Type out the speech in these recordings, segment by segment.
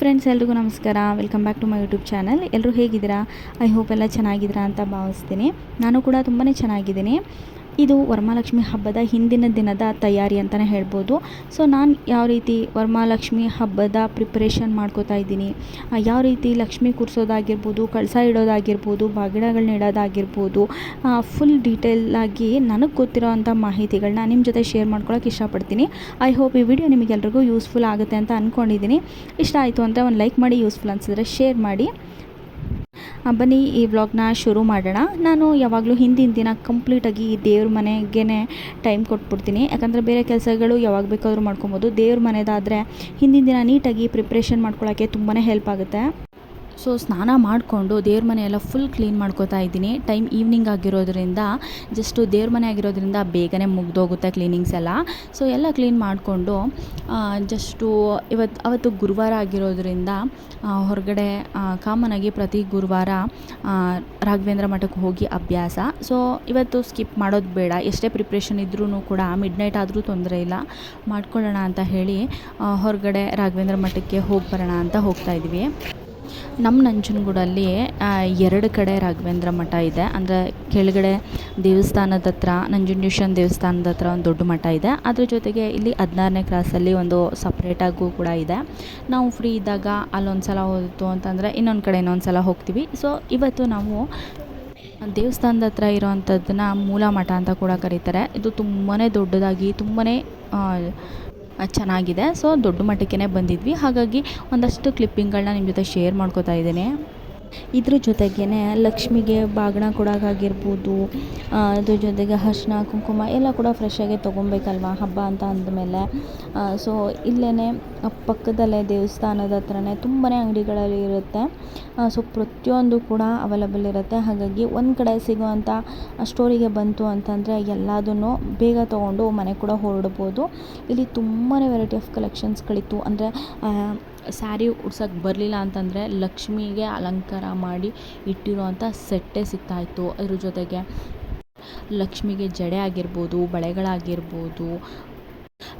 Friends ಎಲ್ರಿಗೂ ನಮಸ್ಕಾರ. Welcome back to my YouTube channel ಎಲ್ಲರೂ ಹೇಗಿದ್ದೀರಾ? ಐ ಹೋಪ್ ಎಲ್ಲ ಚೆನ್ನಾಗಿದ್ದೀರಾ ಅಂತ ಭಾವಿಸ್ತೀನಿ. ನಾನು ಕೂಡ ತುಂಬಾ ಚೆನ್ನಾಗಿದ್ದೀನಿ. ಇದು ವರಮಹಾಲಕ್ಷ್ಮಿ ಹಬ್ಬದ ಹಿಂದಿನ ದಿನದ ತಯಾರಿ ಅಂತಲೇ ಹೇಳ್ಬೋದು. ಸೊ, ನಾನು ಯಾವ ರೀತಿ ವರಮಹಾಲಕ್ಷ್ಮಿ ಹಬ್ಬದ ಪ್ರಿಪ್ರೇಷನ್ ಮಾಡ್ಕೋತಾ ಇದ್ದೀನಿ ಯಾವ ರೀತಿ ಲಕ್ಷ್ಮಿ ಕೂರಿಸೋದಾಗಿರ್ಬೋದು, ಕಳಸ ಇಡೋದಾಗಿರ್ಬೋದು ಬಾಗಿಣಗಳನ್ನ ಇಡೋದಾಗಿರ್ಬೋದು ಫುಲ್ ಡೀಟೇಲಾಗಿ ನನಗೆ ಗೊತ್ತಿರೋ ಅಂಥ ಮಾಹಿತಿಗಳನ್ನ ನಿಮ್ಮ ಜೊತೆ ಶೇರ್ ಮಾಡ್ಕೊಳ್ಳೋಕೆ ಇಷ್ಟಪಡ್ತೀನಿ. ಐ ಹೋಪ್ ಈ ವಿಡಿಯೋ ನಿಮಗೆಲ್ರಿಗೂ ಯೂಸ್ಫುಲ್ ಆಗುತ್ತೆ ಅಂತ ಅಂದ್ಕೊಂಡಿದ್ದೀನಿ ಇಷ್ಟ ಆಯಿತು ಅಂದರೆ ಒಂದು ಲೈಕ್ ಮಾಡಿ ಯೂಸ್ಫುಲ್ ಅನಿಸಿದ್ರೆ ಶೇರ್ ಮಾಡಿ. ಬನ್ನಿ, ಈ ವ್ಲಾಗ್ನ ಶುರು ಮಾಡೋಣ. ನಾನು ಯಾವಾಗಲೂ ಹಿಂದಿನ ದಿನ ಕಂಪ್ಲೀಟಾಗಿ ಈ ದೇವ್ರ ಮನೆಗೇ ಟೈಮ್ ಕೊಟ್ಬಿಡ್ತೀನಿ. ಯಾಕಂದರೆ ಬೇರೆ ಕೆಲಸಗಳು ಯಾವಾಗ ಬೇಕಾದರೂ ಮಾಡ್ಕೊಬೋದು. ದೇವ್ರ ಮನೆದಾದರೆ ಹಿಂದಿನ ದಿನ ನೀಟಾಗಿ ಪ್ರಿಪ್ರೇಷನ್ ಮಾಡ್ಕೊಳ್ಳೋಕ್ಕೆ ತುಂಬಾ ಹೆಲ್ಪ್ ಆಗುತ್ತೆ. ಸೊ ಸ್ನಾನ ಮಾಡಿಕೊಂಡು ದೇವ್ರ ಮನೆ ಫುಲ್ ಕ್ಲೀನ್ ಮಾಡ್ಕೋತಾ ಇದ್ದೀನಿ. ಟೈಮ್ ಈವ್ನಿಂಗ್ ಆಗಿರೋದ್ರಿಂದ ಜಸ್ಟು ದೇವ್ರ ಮನೆ ಆಗಿರೋದ್ರಿಂದ ಬೇಗನೆ ಮುಗ್ದೋಗುತ್ತೆ ಕ್ಲೀನಿಂಗ್ಸ್ ಎಲ್ಲ. ಸೊ ಎಲ್ಲ ಕ್ಲೀನ್ ಮಾಡಿಕೊಂಡು ಜಸ್ಟು ಇವತ್ತು ಅವತ್ತು ಗುರುವಾರ ಆಗಿರೋದ್ರಿಂದ ಹೊರಗಡೆ ಕಾಮನಾಗಿ ಪ್ರತಿ ಗುರುವಾರ ರಾಘವೇಂದ್ರ ಮಠಕ್ಕೆ ಹೋಗಿ ಅಭ್ಯಾಸ. ಸೊ ಇವತ್ತು ಸ್ಕಿಪ್ ಮಾಡೋದು ಬೇಡ. ಎಷ್ಟೇ ಪ್ರಿಪ್ರೇಷನ್ ಇದ್ರೂ ಕೂಡ ಮಿಡ್ ನೈಟ್ ಆದರೂ ತೊಂದರೆ ಇಲ್ಲ. ಮಾಡ್ಕೊಳ್ಳೋಣ ಅಂತ ಹೇಳಿ ಹೊರಗಡೆ ರಾಘವೇಂದ್ರ ಮಠಕ್ಕೆ ಹೋಗಿ ಬರೋಣ ಅಂತ ಹೋಗ್ತಾ ಇದ್ವಿ. ನಮ್ಮ ನಂಜನಗೂಡಲ್ಲಿ ಎರಡು ಕಡೆ ರಾಘವೇಂದ್ರ ಮಠ ಇದೆ. ಅಂದರೆ ಕೆಳಗಡೆ ದೇವಸ್ಥಾನದ ಹತ್ರ, ನಂಜುಂಡೇಶ್ವರನ ದೇವಸ್ಥಾನದ ಹತ್ರ ಒಂದು ದೊಡ್ಡ ಮಠ ಇದೆ. ಅದ್ರ ಜೊತೆಗೆ ಇಲ್ಲಿ ಹದಿನಾರನೇ ಕ್ರಾಸಲ್ಲಿ ಒಂದು ಸಪ್ರೇಟಾಗೂ ಕೂಡ ಇದೆ. ನಾವು ಫ್ರೀ ಇದ್ದಾಗ ಅಲ್ಲೊಂದು ಸಲ ಹೋಯಿತು ಅಂತಂದರೆ ಇನ್ನೊಂದು ಕಡೆ ಇನ್ನೊಂದು ಸಲ ಹೋಗ್ತೀವಿ. ಸೊ ಇವತ್ತು ನಾವು ದೇವಸ್ಥಾನದ ಹತ್ರ ಇರೋವಂಥದ್ದನ್ನ ಮೂಲ ಮಠ ಅಂತ ಕೂಡ ಕರೀತಾರೆ. ಇದು ತುಂಬಾ ದೊಡ್ಡದಾಗಿ ತುಂಬಾ ಚೆನ್ನಾಗಿದೆ. ಸೊ ದೊಡ್ಡ ಮಟ್ಟಕ್ಕೇ ಬಂದಿದ್ವಿ. ಹಾಗಾಗಿ ಒಂದಷ್ಟು ಕ್ಲಿಪ್ಪಿಂಗ್ಗಳನ್ನ ನಿಮ್ಮ ಜೊತೆ ಶೇರ್ ಮಾಡ್ಕೋತಾ ಇದ್ದೀನಿ. ಇದ್ರ ಜೊತೆಗೇ ಲಕ್ಷ್ಮಿಗೆ ಬಾಗಿಣ ಕೊಡೋಕ್ಕಾಗಿರ್ಬೋದು ಅದ್ರ ಜೊತೆಗೆ ಅರ್ಶಿನ, ಕುಂಕುಮ ಎಲ್ಲ ಕೂಡ ಫ್ರೆಶಾಗೆ ತೊಗೊಬೇಕಲ್ವ ಹಬ್ಬ ಅಂತ ಅಂದಮೇಲೆ. ಸೊ ಇಲ್ಲೇ ಪಕ್ಕದಲ್ಲೇ ದೇವಸ್ಥಾನದ ಹತ್ರನೇ ತುಂಬನೇ ಅಂಗಡಿಗಳಲ್ಲಿ ಇರುತ್ತೆ. ಸೊ ಪ್ರತಿಯೊಂದು ಕೂಡ ಅವೈಲಬಲ್ ಇರುತ್ತೆ. ಹಾಗಾಗಿ ಒಂದು ಕಡೆ ಸಿಗುವಂಥ ಸ್ಟೋರಿಗೆ ಬಂತು ಅಂತಂದರೆ ಎಲ್ಲದನ್ನು ಬೇಗ ತೊಗೊಂಡು ಮನೆ ಕೂಡ ಹೊರಡ್ಬೋದು. ಇಲ್ಲಿ ತುಂಬಾ ವೆರೈಟಿ ಆಫ್ ಕಲೆಕ್ಷನ್ಸ್ಗಳಿತ್ತು ಅಂದರೆ ಸ್ಯಾರಿ ಉಡ್ಸೋಕ್ಕೆ ಬರಲಿಲ್ಲ ಅಂತಂದರೆ ಲಕ್ಷ್ಮಿಗೆ ಅಲಂಕಾರ ಮಾಡಿ ಇಟ್ಟಿರುವಂಥ ಸೆಟ್ಟೇ ಸಿಗ್ತಾಯಿತ್ತು. ಅದ್ರ ಜೊತೆಗೆ ಲಕ್ಷ್ಮಿಗೆ ಜಡೆ ಆಗಿರ್ಬೋದು, ಬಳೆಗಳಾಗಿರ್ಬೋದು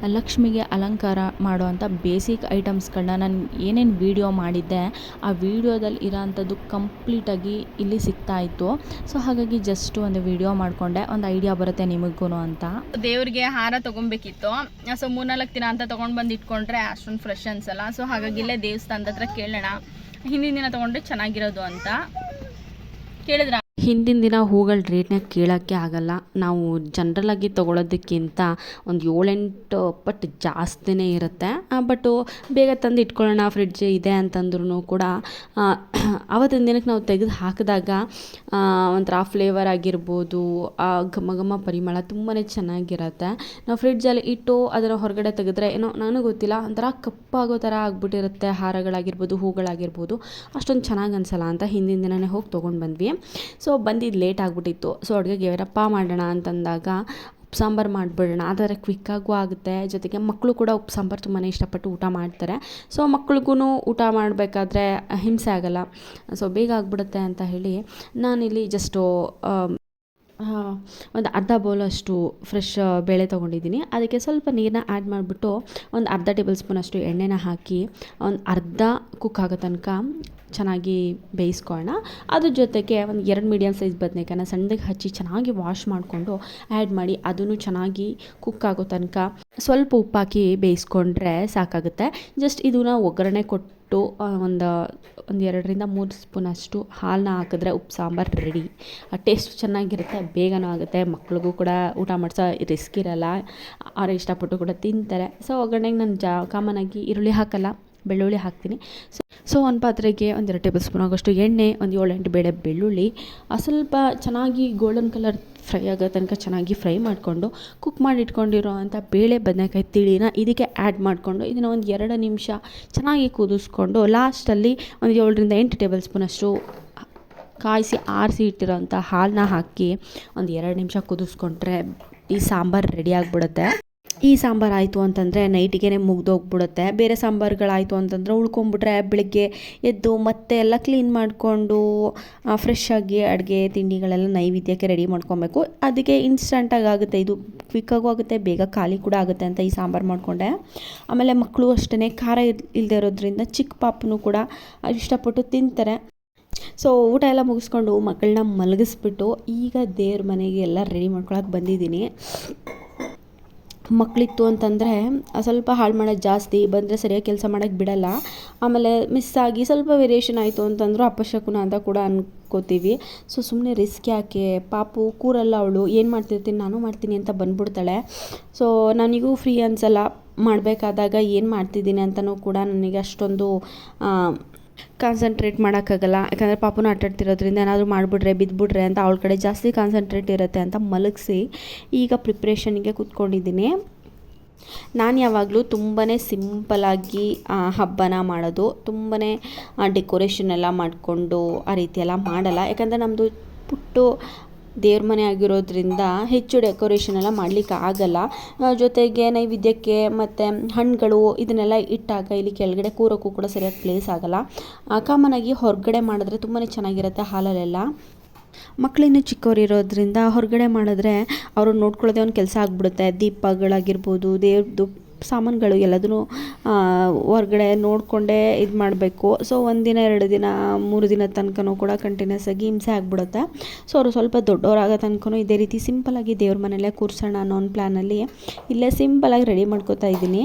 ಲಕ್ಷ್ಮಿಗೆ ಅಲಂಕಾರ ಮಾಡುವಂಥ ಬೇಸಿಕ್ ಐಟಮ್ಸ್ಗಳನ್ನ ನಾನು ಏನೇನು ವೀಡಿಯೋ ಮಾಡಿದ್ದೆ, ಆ ವೀಡಿಯೋದಲ್ಲಿ ಇರೋಂಥದ್ದು ಕಂಪ್ಲೀಟಾಗಿ ಇಲ್ಲಿ ಸಿಗ್ತಾ ಇತ್ತು. ಸೊ, ಹಾಗಾಗಿ ಜಸ್ಟ್ ಒಂದು ವೀಡಿಯೋ ಮಾಡಿಕೊಂಡೆ. ಒಂದು ಐಡಿಯಾ ಬರುತ್ತೆ ನಿಮಗೂ ಅಂತ. ದೇವ್ರಿಗೆ ಹಾರ ತಗೊಬೇಕಿತ್ತು. ಸೊ, ಮೂರ್ನಾಲ್ಕು ದಿನ ಅಂತ ತೊಗೊಂಡು ಬಂದು ಇಟ್ಕೊಂಡ್ರೆ ಅಷ್ಟೊಂದು ಫ್ರೆಶ್ ಅನ್ಸಲ್ಲ. ಸೊ, ಹಾಗಾಗಿ ಇಲ್ಲೇ ದೇವಸ್ಥಾನದ ಹತ್ರ ಕೇಳೋಣ. ಹಿಂದಿನ ದಿನ ತೊಗೊಂಡ್ರೆ ಚೆನ್ನಾಗಿರೋದು ಅಂತ. ಕೇಳಿದ್ರ? ಹಿಂದಿನ ದಿನ ಹೂಗಳ ರೇಟ್ನ ಕೇಳೋಕ್ಕೆ ಆಗಲ್ಲ. ನಾವು ಜನ್ರಲಾಗಿ ತೊಗೊಳೋದಕ್ಕಿಂತ ಒಂದು ಏಳೆಂಟು ಪಟ್ಟು ಜಾಸ್ತಿನೇ ಇರುತ್ತೆ. ಬಟ್ಟು ಬೇಗ ತಂದು ಇಟ್ಕೊಳ್ಳೋಣ ಫ್ರಿಡ್ಜ್ ಇದೆ ಅಂತಂದ್ರೂ ಕೂಡ ಆವತ್ತಿನ ದಿನಕ್ಕೆ ನಾವು ತೆಗೆದು ಹಾಕಿದಾಗ ಒಂಥರ ಫ್ಲೇವರ್ ಆಗಿರ್ಬೋದು, ಆ, ಘಮ ಘಮ ಪರಿಮಳ ತುಂಬಾ ಚೆನ್ನಾಗಿರುತ್ತೆ. ನಾವು ಫ್ರಿಡ್ಜಲ್ಲಿ ಇಟ್ಟು ಅದನ್ನು ಹೊರಗಡೆ ತೆಗೆದ್ರೆ ಏನೋ ನನಗೆ ಗೊತ್ತಿಲ್ಲ, ಒಂಥರ ಕಪ್ಪಾಗೋ ಥರ ಆಗ್ಬಿಟ್ಟಿರುತ್ತೆ. ಹಾರಗಳಾಗಿರ್ಬೋದು, ಹೂಗಳಾಗಿರ್ಬೋದು, ಅಷ್ಟೊಂದು ಚೆನ್ನಾಗಿ ಅನ್ಸಲ್ಲ ಅಂತ ಹಿಂದಿನ ದಿನವೇ ಹೋಗಿ ತೊಗೊಂಡು ಬಂದ್ವಿ. ಸೊ ಬಂದಿದ್ದು ಲೇಟ್ ಆಗಿಬಿಟ್ಟಿತ್ತು. ಸೊ ಅಡುಗೆಗೆ ಏನಪ್ಪ ಮಾಡೋಣ ಅಂತಂದಾಗ ಉಪ್ಪು ಸಾಂಬಾರು ಮಾಡಿಬಿಡೋಣ. ಆದರೆ ಕ್ವಿಕ್ಕಾಗೂ ಆಗುತ್ತೆ. ಜೊತೆಗೆ ಮಕ್ಕಳು ಕೂಡ ಉಪ್ಪು ಸಾಂಬಾರು ತುಂಬಾ ಇಷ್ಟಪಟ್ಟು ಊಟ ಮಾಡ್ತಾರೆ. ಸೊ ಮಕ್ಳಿಗೂ ಊಟ ಮಾಡಬೇಕಾದ್ರೆ ಹಿಂಸೆ ಆಗಲ್ಲ. ಸೊ ಬೇಗ ಆಗಿಬಿಡುತ್ತೆ ಅಂತ ಹೇಳಿ ನಾನಿಲ್ಲಿ ಜಸ್ಟು ಒಂದು ಅರ್ಧ ಬೌಲಷ್ಟು ಫ್ರೆಶ್ ಬೇಳೆ ತೊಗೊಂಡಿದ್ದೀನಿ. ಅದಕ್ಕೆ ಸ್ವಲ್ಪ ನೀರನ್ನ ಆ್ಯಡ್ ಮಾಡಿಬಿಟ್ಟು ಒಂದು ಅರ್ಧ ಟೇಬಲ್ ಸ್ಪೂನ್ ಅಷ್ಟು ಎಣ್ಣೆನ ಹಾಕಿ ಒಂದು ಅರ್ಧ ಕುಕ್ ಆಗೋ ತನಕ ಚೆನ್ನಾಗಿ ಬೇಯಿಸ್ಕೊಳ್ಳೋಣ ಅದ್ರ ಜೊತೆಗೆ ಒಂದು ಎರಡು ಮೀಡಿಯಮ್ ಸೈಜ್ ಬದನೇಕಾಯನ್ನ ಸಣ್ಣಗೆ ಹಚ್ಚಿ ಚೆನ್ನಾಗಿ ವಾಶ್ ಮಾಡಿಕೊಂಡು ಆ್ಯಡ್ ಮಾಡಿ ಅದನ್ನು ಚೆನ್ನಾಗಿ ಕುಕ್ ಆಗೋ ತನಕ ಸ್ವಲ್ಪ ಉಪ್ಪಾಕಿ ಬೇಯಿಸ್ಕೊಂಡ್ರೆ ಸಾಕಾಗುತ್ತೆ. ಜಸ್ಟ್ ಇದನ್ನು ಒಗ್ಗರಣೆ ಕೊಟ್ಟು ಒಂದು ಒಂದು ಎರಡರಿಂದ ಮೂರು ಸ್ಪೂನ್ ಅಷ್ಟು ಹಾಲನ್ನ ಹಾಕಿದ್ರೆ ಉಪ್ಪು, ಸಾಂಬಾರು ರೆಡಿ ಆ ಟೇಸ್ಟ್ ಚೆನ್ನಾಗಿರುತ್ತೆ, ಬೇಗನೂ ಆಗುತ್ತೆ, ಮಕ್ಳಿಗೂ ಕೂಡ ಊಟ ಮಾಡಿಸೋ ರಿಸ್ಕ್ ಇರಲ್ಲ. ಅವ್ರು ಇಷ್ಟಪಟ್ಟು ಕೂಡ ತಿಂತಾರೆ. ಸೊ ಒಗ್ಗರಣೆಗೆ ನಾನು ಜಾ ಕಾಮನಾಗಿ ಈರುಳ್ಳಿ ಹಾಕಲ್ಲ, ಬೆಳ್ಳುಳ್ಳಿ ಹಾಕ್ತೀನಿ. ಸೊ ಸೊ ಒಂದು ಪಾತ್ರೆಗೆ ಒಂದೆರಡು ಟೇಬಲ್ ಸ್ಪೂನ್ ಆಗೋಷ್ಟು ಎಣ್ಣೆ, ಒಂದು ಏಳೆಂಟು ಬೇಳೆ ಬೆಳ್ಳುಳ್ಳಿ. ಸ್ವಲ್ಪ ಚೆನ್ನಾಗಿ ಗೋಲ್ಡನ್ ಕಲರ್ ಫ್ರೈ ಆಗೋ ತನಕ ಚೆನ್ನಾಗಿ ಫ್ರೈ ಮಾಡಿಕೊಂಡು ಕುಕ್ ಮಾಡಿ ಇಟ್ಕೊಂಡಿರೋ ಅಂಥ ಬೇಳೆ ಬದನೆಕಾಯಿ ತಿಳಿನ ಇದಕ್ಕೆ ಆ್ಯಡ್ ಮಾಡಿಕೊಂಡು ಇದನ್ನು ಒಂದು ಎರಡು ನಿಮಿಷ ಚೆನ್ನಾಗಿ ಕುದಿಸ್ಕೊಂಡು ಲಾಸ್ಟಲ್ಲಿ ಒಂದು ಏಳರಿಂದ ಎಂಟು ಟೇಬಲ್ ಸ್ಪೂನಷ್ಟು ಕಾಯಿಸಿ ಆರಿಸಿ ಇಟ್ಟಿರೋಂಥ ಹಾಲನ್ನ ಹಾಕಿ ಒಂದು ಎರಡು ನಿಮಿಷ ಕುದಿಸ್ಕೊಂಡ್ರೆ ಈ ಸಾಂಬಾರು ರೆಡಿ ಆಗಿಬಿಡುತ್ತೆ. ಈ ಸಾಂಬಾರು ಆಯಿತು ಅಂತಂದರೆ ನೈಟಿಗೆ ಮುಗ್ದೋಗ್ಬಿಡುತ್ತೆ ಬೇರೆ ಸಾಂಬಾರುಗಳಾಯಿತು ಅಂತಂದರೆ ಉಳ್ಕೊಂಬಿಟ್ರೆ ಬೆಳಗ್ಗೆ ಎದ್ದು ಮತ್ತೆ ಎಲ್ಲ ಕ್ಲೀನ್ ಮಾಡಿಕೊಂಡು ಫ್ರೆಶ್ ಆಗಿ ಅಡುಗೆ ತಿಂಡಿಗಳೆಲ್ಲ ನೈವೇದ್ಯಕ್ಕೆ ರೆಡಿ ಮಾಡ್ಕೊಬೇಕು. ಅದಕ್ಕೆ ಇನ್ಸ್ಟಂಟಾಗಿ ಆಗುತ್ತೆ. ಇದು ಕ್ವಿಕ್ಕಾಗೂ ಆಗುತ್ತೆ, ಬೇಗ ಖಾಲಿ ಕೂಡ ಆಗುತ್ತೆ ಅಂತ ಈ ಸಾಂಬಾರು ಮಾಡಿಕೊಂಡೆ. ಆಮೇಲೆ ಮಕ್ಕಳು ಅಷ್ಟೇ ಖಾರ ಇಲ್ಲದೆ ಇರೋದ್ರಿಂದ ಚಿಕ್ಕ ಪಾಪನೂ ಕೂಡ ಇಷ್ಟಪಟ್ಟು ತಿಂತಾರೆ. ಸೊ ಊಟ ಎಲ್ಲ ಮುಗಿಸ್ಕೊಂಡು ಮಕ್ಕಳನ್ನ ಮಲಗಿಸ್ಬಿಟ್ಟು ಈಗ ದೇವ್ರ ಮನೆಗೆ ಎಲ್ಲ ರೆಡಿ ಮಾಡ್ಕೊಳಕ್ಕೆ ಬಂದಿದ್ದೀನಿ. ಮಕ್ಕಳಿತ್ತು ಅಂತಂದರೆ ಸ್ವಲ್ಪ ಹಾಳು ಮಾಡೋದು ಜಾಸ್ತಿ, ಬಂದರೆ ಸರಿಯಾಗಿ ಕೆಲಸ ಮಾಡೋಕ್ಕೆ ಬಿಡಲ್ಲ. ಆಮೇಲೆ ಮಿಸ್ ಆಗಿ ಸ್ವಲ್ಪ ವೇರಿಯೇಷನ್ ಆಯಿತು ಅಂತಂದರೂ ಅಪಶಕುನ ಅಂತ ಕೂಡ ಅನ್ಕೋತೀವಿ. ಸೊ ಸುಮ್ಮನೆ ರಿಸ್ಕ್ ಯಾಕೆ? ಪಾಪು ಕೂರಲ್ಲ ಅವಳು. ಏನು ಮಾಡ್ತಿರ್ತೀನಿ? ನಾನು ಮಾಡ್ತೀನಿ ಅಂತ ಬಂದ್ಬಿಡ್ತಾಳೆ. ಸೊ ನನಗೂ ಫ್ರೀ ಅನ್ಸಲ್ಲ. ಮಾಡಬೇಕಾದಾಗ ಏನು ಮಾಡ್ತಿದ್ದೀನಿ ಅಂತಲೂ ಕೂಡ ನನಗೆ ಅಷ್ಟೊಂದು ಕಾನ್ಸಂಟ್ರೇಟ್ ಮಾಡೋಕ್ಕಾಗಲ್ಲ. ಯಾಕಂದರೆ ಪಾಪುನ ಆಟಾಡ್ತಿರೋದ್ರಿಂದ ಏನಾದರೂ ಮಾಡಿಬಿಟ್ರೆ ಬಿದ್ದುಬಿಟ್ರೆ ಅಂತ ಅವಳ ಕಡೆ ಜಾಸ್ತಿ ಕಾನ್ಸಂಟ್ರೇಟ್ ಇರುತ್ತೆ ಅಂತ ಮಲಗಿಸಿ ಈಗ ಪ್ರಿಪ್ರೇಷನ್ಗೆ ಕೂತ್ಕೊಂಡಿದ್ದೀನಿ. ನಾನು ಯಾವಾಗಲೂ ತುಂಬಾ ಸಿಂಪಲಾಗಿ ಹಬ್ಬನ ಮಾಡೋದು ತುಂಬಾ ಡೆಕೋರೇಷನ್ ಎಲ್ಲ ಮಾಡಿಕೊಂಡು ಆ ರೀತಿ ಎಲ್ಲ ಮಾಡಲ್ಲ. ಯಾಕಂದರೆ ನಮ್ಮದು ಪುಟ್ಟು ದೇವ್ರ ಮನೆ ಆಗಿರೋದ್ರಿಂದ ಹೆಚ್ಚು ಡೆಕೋರೇಷನ್ ಎಲ್ಲ ಮಾಡಲಿಕ್ಕೆ ಆಗಲ್ಲ. ಜೊತೆಗೆ ನೈವೇದ್ಯಕ್ಕೆ ಮತ್ತು ಹಣ್ಣುಗಳು ಇದನ್ನೆಲ್ಲ ಇಟ್ಟಾಗ ಇಲ್ಲಿ ಕೆಳಗಡೆ ಕೂರೋಕ್ಕೂ ಕೂಡ ಸರಿಯಾಗಿ ಪ್ಲೇಸ್ ಆಗಲ್ಲ. ಕಾಮನ್ ಆಗಿ ಹೊರಗಡೆ ಮಾಡಿದ್ರೆ ತುಂಬಾ ಚೆನ್ನಾಗಿರುತ್ತೆ ಹಾಲಲ್ಲೆಲ್ಲ. ಮಕ್ಕಳಿನ್ನೂ ಚಿಕ್ಕವ್ರು ಇರೋದ್ರಿಂದ ಹೊರಗಡೆ ಮಾಡಿದ್ರೆ ಅವರು ನೋಡ್ಕೊಳ್ಳೋದೇ ಒಂದು ಕೆಲಸ ಆಗಿಬಿಡುತ್ತೆ. ದೀಪಗಳಾಗಿರ್ಬೋದು ದೇವ್ರದ್ದು ಸಾಮಾನುಗಳು ಎಲ್ಲದನ್ನು ಹೊರ್ಗಡೆ ನೋಡಿಕೊಂಡೇ ಇದು ಮಾಡಬೇಕು. ಸೊ ಒಂದಿನ ಎರಡು ದಿನ, ಮೂರು ದಿನ ತನಕನೂ ಕೂಡ ಕಂಟಿನ್ಯೂಸ್ ಆಗಿ ಹಿಂಸೆ ಆಗಿಬಿಡುತ್ತೆ. ಸೊ ಅವರು ಸ್ವಲ್ಪ ದೊಡ್ಡವರಾಗೋ ತನಕನೂ ಇದೇ ರೀತಿ ಸಿಂಪಲಾಗಿ ದೇವ್ರ ಮನೆಯಲ್ಲೇ ಕೂರ್ಸೋಣ ಅನ್ನೋ ಒಂದು ಪ್ಲ್ಯಾನಲ್ಲಿ ಇಲ್ಲೇ ಸಿಂಪಲಾಗಿ ರೆಡಿ ಮಾಡ್ಕೋತಾ ಇದ್ದೀನಿ.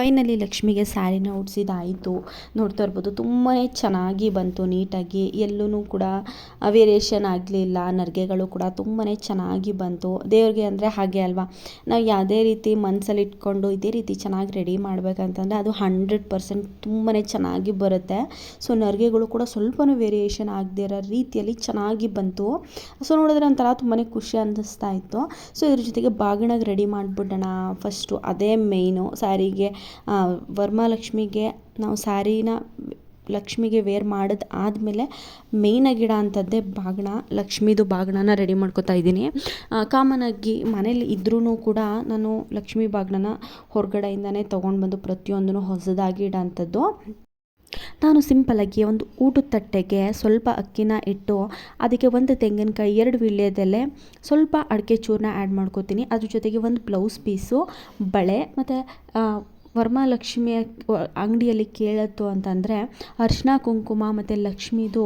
ಫೈನಲಿ ಲಕ್ಷ್ಮಿಗೆ ಸ್ಯಾರಿನ ಉಡ್ಸಿದ್ದಾಯಿತು ನೋಡ್ತಾ ಇರ್ಬೋದು ತುಂಬಾ ಚೆನ್ನಾಗಿ ಬಂತು ನೀಟಾಗಿ. ಎಲ್ಲೂ ಕೂಡ ವೇರಿಯೇಷನ್ ಆಗಲಿಲ್ಲ ನರಿಗೆಗಳು ಕೂಡ ತುಂಬಾ ಚೆನ್ನಾಗಿ ಬಂತು. ದೇವ್ರಿಗೆ ಅಂದರೆ ಹಾಗೆ ಅಲ್ವಾ? ನಾವು ಯಾವುದೇ ರೀತಿ ಮನಸ್ಸಲ್ಲಿ ಇಟ್ಕೊಂಡು ಇದೇ ರೀತಿ ಚೆನ್ನಾಗಿ ರೆಡಿ ಮಾಡಬೇಕಂತಂದರೆ ಅದು ಹಂಡ್ರೆಡ್ ಪರ್ಸೆಂಟ್ ತುಂಬಾ ಚೆನ್ನಾಗಿ ಬರುತ್ತೆ. ಸೊ, ನರಿಗೆಗಳು ಕೂಡ ಸ್ವಲ್ಪನೂ ವೇರಿಯೇಷನ್ ಆಗದೇ ಇರೋ ರೀತಿಯಲ್ಲಿ ಚೆನ್ನಾಗಿ ಬಂತು. ಸೊ, ನೋಡಿದ್ರೆ ಒಂಥರ ತುಂಬಾ ಖುಷಿ ಅನ್ನಿಸ್ತಾ ಇತ್ತು. ಸೊ, ಇದ್ರ ಜೊತೆಗೆ ಬಾಗಿಣಗೆ ರೆಡಿ ಮಾಡಿಬಿಡೋಣ. ಫಸ್ಟು ಅದೇ ಮೇಯ್ನು ಸ್ಯಾರಿಗೆ. ವರಮಹಾಲಕ್ಷ್ಮಿಗೆ ನಾವು ಸ್ಯಾರಿನ ಲಕ್ಷ್ಮಿಗೆ ವೇರ್ ಮಾಡಿದ ಆದಮೇಲೆ ಮೇಯ್ನಾಗಿ ಇಡೋ ಅಂಥದ್ದೇ ಬಾಗಿಣ ಲಕ್ಷ್ಮೀದು ಬಾಗಿಣನ ರೆಡಿ ಮಾಡ್ಕೊತಾ ಇದ್ದೀನಿ. ಕಾಮನಾಗಿ ಮನೇಲಿ ಇದ್ರೂ ಕೂಡ ನಾನು ಲಕ್ಷ್ಮೀ ಬಾಗಿಣನ ಹೊರಗಡೆಯಿಂದನೇ ತೊಗೊಂಡು ಬಂದು ಪ್ರತಿಯೊಂದನ್ನು ಹೊಸದಾಗಿ ಇಡೋ ಅಂಥದ್ದು ನಾನು ಸಿಂಪಲಾಗಿ ಒಂದು ಊಟದ ತಟ್ಟೆಗೆ ಸ್ವಲ್ಪ ಅಕ್ಕಿನ ಇಟ್ಟು ಅದಕ್ಕೆ ಒಂದು ತೆಂಗಿನಕಾಯಿ, ಎರಡು ವಿಳ್ಯದಲ್ಲೇ ಸ್ವಲ್ಪ ಅಡಿಕೆ ಚೂರನ್ನ ಆ್ಯಡ್ ಮಾಡ್ಕೋತೀನಿ. ಅದ್ರ ಜೊತೆಗೆ ಒಂದು ಬ್ಲೌಸ್ ಪೀಸು ಬಳೆ ಮತ್ತು ವರಮಹಾಲಕ್ಷ್ಮಿಯ ಅಂಗಡಿಯಲ್ಲಿ ಕೇಳತ್ತು ಅಂತಂದರೆ ಅರಿಶಿನ, ಕುಂಕುಮ ಮತ್ತು ಲಕ್ಷ್ಮೀದು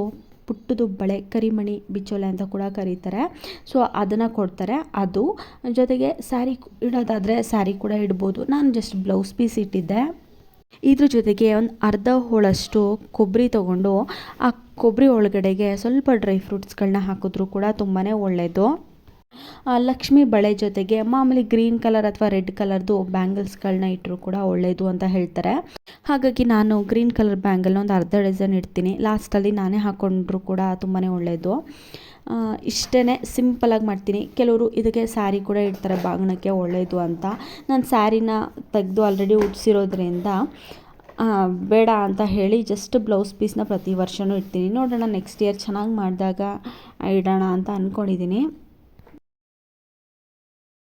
ಪುಟ್ಟದು ಬಳೆ, ಕರಿಮಣಿ, ಬಿಚ್ಚೋಲೆ ಅಂತ ಕೂಡ ಕರೀತಾರೆ. ಸೊ ಅದನ್ನು ಕೊಡ್ತಾರೆ. ಅದು ಜೊತೆಗೆ ಸ್ಯಾರಿ ಇಡೋದಾದರೆ ಸ್ಯಾರಿ ಕೂಡ ಇಡ್ಬೋದು. ನಾನು ಜಸ್ಟ್ ಬ್ಲೌಸ್ ಪೀಸ್ ಇಟ್ಟಿದ್ದೆ. ಇದ್ರ ಜೊತೆಗೆ ಒಂದು ಅರ್ಧ ಹೋಳಷ್ಟು ಕೊಬ್ಬರಿ ತೊಗೊಂಡು ಆ ಕೊಬ್ಬರಿ ಒಳಗಡೆಗೆ ಸ್ವಲ್ಪ ಡ್ರೈ ಫ್ರೂಟ್ಸ್ಗಳನ್ನ ಹಾಕಿದ್ರೂ ಕೂಡ ತುಂಬಾ ಒಳ್ಳೆಯದು ಲಕ್ಷ್ಮಿ ಬಳೆ ಜೊತೆಗೆ ಮಾಮೂಲಿ ಗ್ರೀನ್ ಕಲರ್ ಅಥವಾ ರೆಡ್ ಕಲರ್ದು ಬ್ಯಾಂಗಲ್ಸ್ಗಳನ್ನ ಇಟ್ಟರು ಕೂಡ ಒಳ್ಳೆಯದು ಅಂತ ಹೇಳ್ತಾರೆ. ಹಾಗಾಗಿ ನಾನು ಗ್ರೀನ್ ಕಲರ್ ಬ್ಯಾಂಗಲ್ನ ಒಂದು ಅರ್ಧ ಡಜನ್ ಇಡ್ತೀನಿ. ಲಾಸ್ಟಲ್ಲಿ ನಾನೇ ಹಾಕ್ಕೊಂಡ್ರು ಕೂಡ ತುಂಬಾ ಒಳ್ಳೆಯದು ಇಷ್ಟೇ ಸಿಂಪಲಾಗಿ ಮಾಡ್ತೀನಿ. ಕೆಲವರು ಇದಕ್ಕೆ ಸ್ಯಾರಿ ಕೂಡ ಇಡ್ತಾರೆ ಬಾಗಣಕ್ಕೆ ಒಳ್ಳೆಯದು ಅಂತ. ನಾನು ಸ್ಯಾರಿನ ತೆಗೆದು ಆಲ್ರೆಡಿ ಉಡ್ಸಿರೋದ್ರಿಂದ ಬೇಡ ಅಂತ ಹೇಳಿ ಜಸ್ಟ್ ಬ್ಲೌಸ್ ಪೀಸ್ನ ಪ್ರತಿ ವರ್ಷವೂ ಇಡ್ತೀನಿ. ನೋಡೋಣ ನೆಕ್ಸ್ಟ್ ಇಯರ್ ಚೆನ್ನಾಗಿ ಮಾಡಿದಾಗ ಇಡೋಣ ಅಂತ ಅಂದ್ಕೊಂಡಿದ್ದೀನಿ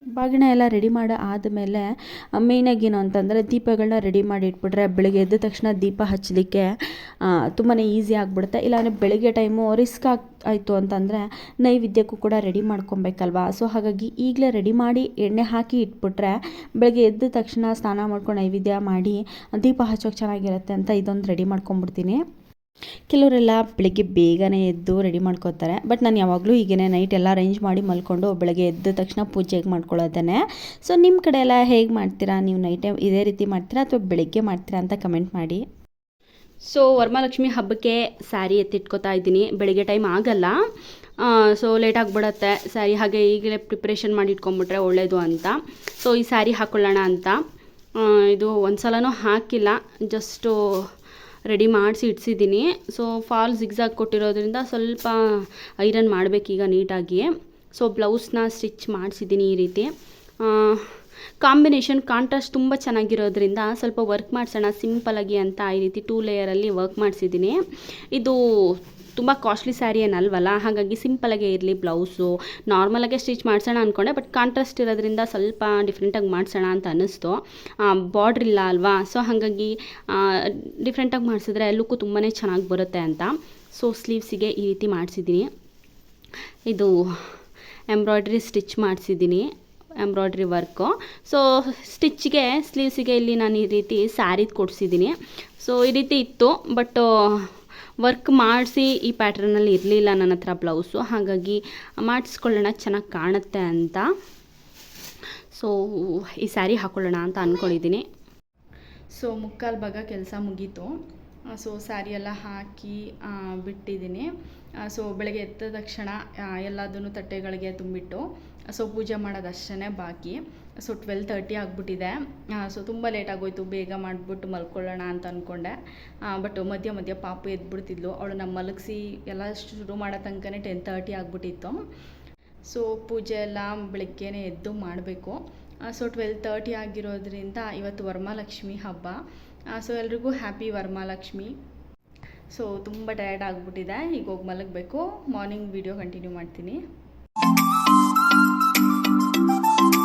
ಬಾಗಿಣ ಎಲ್ಲ ರೆಡಿ ಮಾಡಿ ಆದಮೇಲೆ ಮೇಯ್ನಾಗಿ ಏನು ಅಂತಂದರೆ ದೀಪಗಳನ್ನ ರೆಡಿ ಮಾಡಿ ಇಟ್ಬಿಟ್ರೆ ಬೆಳಗ್ಗೆ ಎದ್ದ ತಕ್ಷಣ ದೀಪ ಹಚ್ಚಲಿಕ್ಕೆ ತುಂಬಾ ಈಸಿ ಆಗಿಬಿಡುತ್ತೆ. ಇಲ್ಲಾಂದರೆ ಬೆಳಗ್ಗೆ ಟೈಮು ರಿಸ್ಕ್ ಆಗಿ, ಆಯಿತು ಅಂತಂದರೆ ನೈವೇದ್ಯಕ್ಕೂ ಕೂಡ ರೆಡಿ ಮಾಡ್ಕೊಬೇಕಲ್ವಾ? ಸೊ ಹಾಗಾಗಿ ಈಗಲೇ ರೆಡಿ ಮಾಡಿ ಎಣ್ಣೆ ಹಾಕಿ ಇಟ್ಬಿಟ್ರೆ ಬೆಳಗ್ಗೆ ಎದ್ದ ತಕ್ಷಣ ಸ್ನಾನ ಮಾಡ್ಕೊಂಡು ನೈವೇದ್ಯ ಮಾಡಿ ದೀಪ ಹಚ್ಚೋಕೆ ಚೆನ್ನಾಗಿರುತ್ತೆ ಅಂತ ಇದೊಂದು ರೆಡಿ ಮಾಡ್ಕೊಂಬಿಡ್ತೀನಿ ಕೆಲವರೆಲ್ಲ ಬೆಳಿಗ್ಗೆ ಬೇಗನೆ ಎದ್ದು ರೆಡಿ ಮಾಡ್ಕೋತಾರೆ ಬಟ್ ನಾನು ಯಾವಾಗಲೂ ಹೀಗೇ ನೈಟ್ ಎಲ್ಲ ಅರೇಂಜ್ ಮಾಡಿ ಮಲ್ಕೊಂಡು ಬೆಳಗ್ಗೆ ಎದ್ದ ತಕ್ಷಣ ಪೂಜೆ ಹೇಗೆ ಮಾಡ್ಕೊಳ್ಳೋದೇ ಸೊ ನಿಮ್ಮ ಕಡೆ ಎಲ್ಲ ಹೇಗೆ ಮಾಡ್ತೀರಾ? ನೀವು ನೈಟ್ ಇದೇ ರೀತಿ ಮಾಡ್ತೀರಾ ಅಥವಾ ಬೆಳಗ್ಗೆ ಮಾಡ್ತೀರಾ ಅಂತ ಕಮೆಂಟ್ ಮಾಡಿ. ಸೊ ವರಮಹಾಲಕ್ಷ್ಮಿ ಹಬ್ಬಕ್ಕೆ ಸ್ಯಾರಿ ಎತ್ತಿಟ್ಕೋತಾ ಇದ್ದೀನಿ. ಬೆಳಿಗ್ಗೆ ಟೈಮ್ ಆಗಲ್ಲ. ಸೊ ಲೇಟ್ ಆಗಿಬಿಡತ್ತೆ. ಸ್ಯಾರಿ ಹಾಗೆ ಈಗಲೇ ಪ್ರಿಪ್ರೇಷನ್ ಮಾಡಿ ಇಟ್ಕೊಂಬಿಟ್ರೆ ಒಳ್ಳೆಯದು ಅಂತ. ಸೊ ಈ ಸ್ಯಾರಿ ಹಾಕ್ಕೊಳ್ಳೋಣ ಅಂತ. ಇದು ಒಂದು ಸಲನೂ ಹಾಕಿಲ್ಲ. ಜಸ್ಟು ರೆಡಿ ಮಾಡಿಸಿ ಇಡ್ಸಿದ್ದೀನಿ. ಸೊ ಫಾಲ್ ಜಿಗ್ಸಾಗ್ ಕೊಟ್ಟಿರೋದ್ರಿಂದ ಸ್ವಲ್ಪ ಐರನ್ ಮಾಡಬೇಕೀಗ ನೀಟಾಗಿ ಸೊ ಬ್ಲೌಸ್ನ ಸ್ಟಿಚ್ ಮಾಡಿಸಿದ್ದೀನಿ ಈ ರೀತಿ. ಕಾಂಬಿನೇಷನ್ ಕಾಂಟ್ರಾಸ್ಟ್ ತುಂಬ ಚೆನ್ನಾಗಿರೋದ್ರಿಂದ ಸ್ವಲ್ಪ ವರ್ಕ್ ಮಾಡಿಸೋಣ ಸಿಂಪಲಾಗಿ ಅಂತ ಈ ರೀತಿ ಟೂ ಲೇಯರಲ್ಲಿ ವರ್ಕ್ ಮಾಡಿಸಿದ್ದೀನಿ. ಇದು ತುಂಬ ಕಾಸ್ಟ್ಲಿ ಸ್ಯಾರಿ ಏನಲ್ವಲ್ಲ? ಹಾಗಾಗಿ ಸಿಂಪಲಾಗೆ ಇರಲಿ ಬ್ಲೌಸು ನಾರ್ಮಲಾಗೆ ಸ್ಟಿಚ್ ಮಾಡಿಸೋಣ ಅಂದ್ಕೊಂಡೆ ಬಟ್ ಕಾಂಟ್ರಾಸ್ಟ್ ಇರೋದ್ರಿಂದ ಸ್ವಲ್ಪ ಡಿಫ್ರೆಂಟಾಗಿ ಮಾಡಿಸೋಣ ಅಂತ ಅನ್ನಿಸ್ತು. ಬಾರ್ಡ್ರ್ ಇಲ್ಲ ಅಲ್ವಾ? ಸೊ ಹಾಗಾಗಿ ಡಿಫ್ರೆಂಟಾಗಿ ಮಾಡಿಸಿದ್ರೆ ಲುಕ್ಕು ತುಂಬಾ ಚೆನ್ನಾಗಿ ಬರುತ್ತೆ ಅಂತ. ಸೊ ಸ್ಲೀವ್ಸಿಗೆ ಈ ರೀತಿ ಮಾಡಿಸಿದ್ದೀನಿ. ಇದು ಎಂಬ್ರಾಯ್ಡ್ರಿ ಸ್ಟಿಚ್ ಮಾಡಿಸಿದ್ದೀನಿ ಎಂಬ್ರಾಯ್ಡ್ರಿ ವರ್ಕು ಸೊ ಸ್ಟಿಚ್ಗೆ ಸ್ಲೀವ್ಸಿಗೆ ಇಲ್ಲಿ ನಾನು ಈ ರೀತಿ ಸ್ಯಾರಿದು ಕೊಡಿಸಿದ್ದೀನಿ. ಸೊ ಈ ರೀತಿ ಇತ್ತು ಬಟ್ ವರ್ಕ್ ಮಾಡಿಸಿ ಈ ಪ್ಯಾಟ್ರನಲ್ಲಿ ಇರಲಿಲ್ಲ ನನ್ನ ಹತ್ರ ಬ್ಲೌಸು. ಹಾಗಾಗಿ ಮಾಡಿಸ್ಕೊಳ್ಳೋಣ, ಚೆನ್ನಾಗಿ ಕಾಣುತ್ತೆ ಅಂತ. ಸೊ ಈ ಸ್ಯಾರಿ ಹಾಕ್ಕೊಳ್ಳೋಣ ಅಂತ ಅಂದ್ಕೊಂಡಿದ್ದೀನಿ ಸೊ ಮುಕ್ಕಾಲು ಭಾಗ ಕೆಲಸ ಮುಗೀತು. ಸೊ ಸ್ಯಾರಿ ಎಲ್ಲ ಹಾಕಿ ಬಿಟ್ಟಿದ್ದೀನಿ. ಸೊ ಬೆಳಗ್ಗೆ ಎದ್ದ ತಕ್ಷಣ ಎಲ್ಲದನ್ನು ತಟ್ಟೆಗಳಿಗೆ ತುಂಬಿಟ್ಟು ಸೊ ಪೂಜೆ ಮಾಡೋದು ಅಷ್ಟೇ ಬಾಕಿ. ಸೊ ಟ್ವೆಲ್ ತರ್ಟಿ ಆಗಿಬಿಟ್ಟಿದೆ. ಸೊ ತುಂಬ ಲೇಟ್ ಆಗೋಯ್ತು. ಬೇಗ ಮಾಡಿಬಿಟ್ಟು ಮಲ್ಕೊಳ್ಳೋಣ ಅಂತ ಅಂದ್ಕೊಂಡೆ ಬಟ್ ಮಧ್ಯ ಮಧ್ಯ ಪಾಪು ಎದ್ಬಿಡ್ತಿದ್ಲು. ನಮ್ಮ ಮಲಗಿಸಿ ಎಲ್ಲ ಶುರು ಮಾಡೋ ತನಕನೇ ಟೆನ್ ತರ್ಟಿ ಆಗಿಬಿಟ್ಟಿತ್ತು. ಸೊ ಪೂಜೆ ಎಲ್ಲ ಬೆಳಗ್ಗೆನೇ ಎದ್ದು ಮಾಡಬೇಕು. ಸೊ ಟ್ವೆಲ್ ತರ್ಟಿ ಆಗಿರೋದ್ರಿಂದ ಇವತ್ತು ವರಮಹಾಲಕ್ಷ್ಮಿ ಹಬ್ಬ. ಸೊ ಎಲ್ರಿಗೂ ಹ್ಯಾಪಿ ವರಮಹಾಲಕ್ಷ್ಮಿ. ಸೊ ತುಂಬ ಟಯರ್ಡ್ ಆಗಿಬಿಟ್ಟಿದೆ. ಈಗ ಹೋಗಿ ಮಲಗಬೇಕು. ಮಾರ್ನಿಂಗ್ ವಿಡಿಯೋ ಕಂಟಿನ್ಯೂ ಮಾಡ್ತೀನಿ. Thank you.